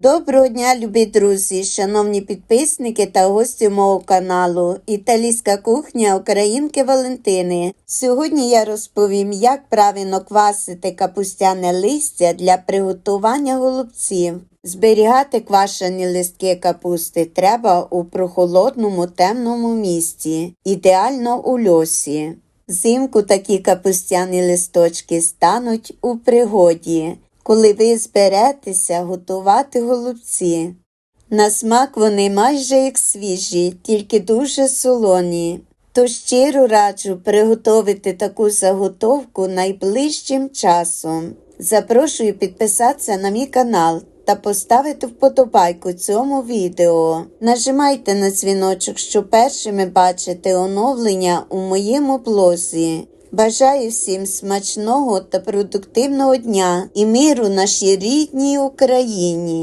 Доброго дня, любі друзі, шановні підписники та гості мого каналу Італійська кухня Українки Валентини. Сьогодні я розповім, як правильно квасити капустяне листя для приготування голубців. Зберігати квашені листки капусти треба у прохолодному темному місці, ідеально у льосі. Взимку такі капустяні листочки стануть у пригоді, коли ви зберетеся готувати голубці. На смак вони майже як свіжі, тільки дуже солоні. Тож щиро раджу приготувати таку заготовку найближчим часом. Запрошую підписатися на мій канал та поставити вподобайку цьому відео. Нажимайте на дзвіночок, щоб першими бачити оновлення у моєму блозі. Бажаю всім смачного та продуктивного дня і миру нашій рідній Україні.